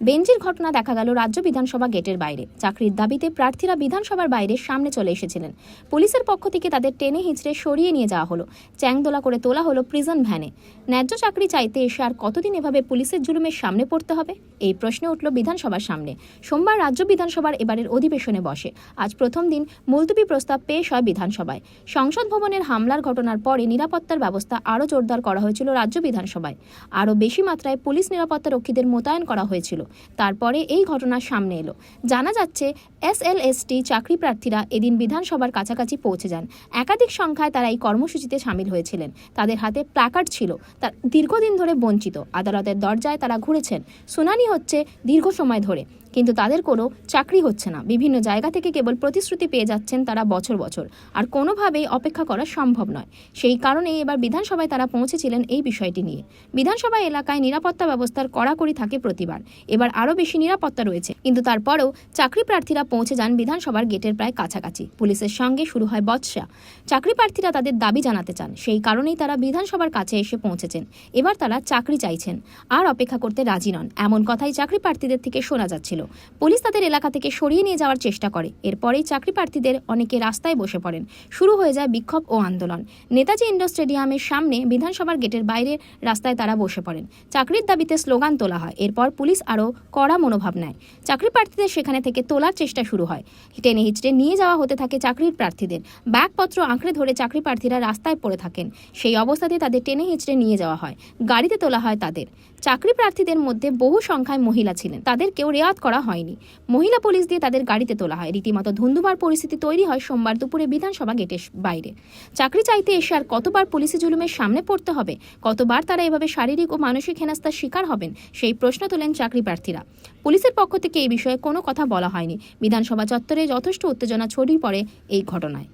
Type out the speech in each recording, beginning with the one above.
বেঞ্জির ঘটনা দেখা গেল রাজ্য বিধানসভা গেটের বাইরে। চাকরির দাবিতে প্রার্থীরা বিধানসভার বাইরে সামনে চলে এসেছিলেন। পুলিশের পক্ষ থেকে তাদের টেনে হিঁচড়ে সরিয়ে নিয়ে যাওয়া হলো। চ্যাংদোলা করে তোলা হলো প্রিজন ভ্যানে। ন্যায্য চাকরি চাইতে এসে আর কতদিন এভাবে পুলিশের জুলুমের সামনে পড়তে হবে? এই প্রশ্ন উঠল বিধানসভার সামনে। সোমবার রাজ্য বিধানসভার এবারের অধিবেশনে বসে। আজ প্রথম দিন মুলতুবি প্রস্তাব পেশ হয় বিধানসভায়। সংসদ ভবনের হামলার ঘটনার পরে নিরাপত্তার ব্যবস্থা আরও জোরদার করা হয়েছিল রাজ্য বিধানসভায়। আরও বেশি মাত্রায় পুলিশ নিরাপত্তা রক্ষীদের মোতায়েন করা হয়েছিল। তারপরে এই ঘটনা সামনে এলো। জানা যাচ্ছে, এস এসএলএসটি চাকরি প্রার্থীরা এদিন বিধানসভার কাছাকাছি পৌঁছে যান। একাধিক সংখ্যায় তারা এই কর্মসূচিতে সামিল হয়েছিলেন। তাদের হাতে প্ল্যাকার্ড ছিল। তার দীর্ঘদিন ধরে বঞ্চিত। আদালতের দরজায় তারা ঘুরেছেন। শুনানি হচ্ছে দীর্ঘ সময় ধরে। কিন্তু তাদের কোনো চাকরি হচ্ছে না। বিভিন্ন জায়গা থেকে কেবল প্রতিশ্রুতি পেয়ে যাচ্ছেন তারা বছর বছর। আর কোনোভাবেই অপেক্ষা করা সম্ভব নয়। সেই কারণেই এবার বিধানসভায় তারা পৌঁছেছিলেন এই বিষয়টি নিয়ে। বিধানসভা এলাকায় নিরাপত্তা ব্যবস্থার কড়াকড়ি থাকে প্রতিবার। এবার আরও বেশি নিরাপত্তা রয়েছে। কিন্তু তারপরেও চাকরি প্রার্থীরা পৌঁছে যান বিধানসভার গেটের প্রায় কাছাকাছি। পুলিশের সঙ্গে শুরু হয় বৎসা চাকরি প্রার্থীরা তাদের দাবি জানাতে চান। সেই কারণেই তারা বিধানসভার কাছে এসে পৌঁছেছেন। এবার তারা চাকরি চাইছেন। আর অপেক্ষা করতে রাজি নন। এমন কথাই চাকরি প্রার্থীদের থেকে শোনা যাচ্ছিল। পুলিশ তাদের এলাকা থেকে সরিয়ে নিয়ে যাওয়ার চেষ্টা করে। এরপরেই চাকরি প্রার্থীদের অনেকে রাস্তায় বসে পড়েন। শুরু হয়ে যায় বিক্ষোভ ও আন্দোলন। নেতাজি ইন্ডোর স্টেডিয়ামের সামনে বিধানসভার গেটের বাইরে রাস্তায় তারা বসে পড়েন। চাকরির দাবিতে স্লোগান তোলা হয়। এরপর পুলিশ আরও কড়া মনোভাব নেয়। চাকরি প্রার্থীদের সেখানে থেকে তোলার চেষ্টা শুরু হয়। টেনে হিচড়ে নিয়ে যাওয়া হতে থাকে চাকরির প্রার্থীদের ব্যাগপত্র আঁকড়ে ধরে চাকরি প্রার্থীরা রাস্তায় পড়ে থাকেন। সেই অবস্থাতে তাদের টেনে হিচড়ে নিয়ে যাওয়া হয়। গাড়িতে তোলা হয় তাদের। চাকরি প্রার্থীদের মধ্যে বহু সংখ্যায় মহিলা ছিলেন। তাদেরকেও রেয়াত করা হয়নি। মহিলা পুলিশ দিয়ে তাদের গাড়িতে তোলা হয়। রীতিমতো ধুন্ধুমার পরিস্থিতি তৈরি হয় সোমবার দুপুরে বিধানসভা গেটের বাইরে। চাকরি চাইতে এসে আর কতবার পুলিশি জুলুমের সামনে পড়তে হবে? কতবার তারা এভাবে শারীরিক ও মানসিক হেনাস্তার শিকার হবেন? সেই প্রশ্ন তোলেন চাকরি প্রার্থীরা। পুলিশের পক্ষ থেকে এই বিষয়ে কোনো কথা বলা হয়নি। বিধানসভা চত্বরে যথেষ্ট উত্তেজনা ছড়িয়ে পড়ে এই ঘটনায়।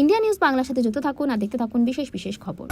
ইন্ডিয়া নিউজ বাংলার সাথে যুক্ত থাকুন আর দেখতে থাকুন বিশেষ বিশেষ খবর।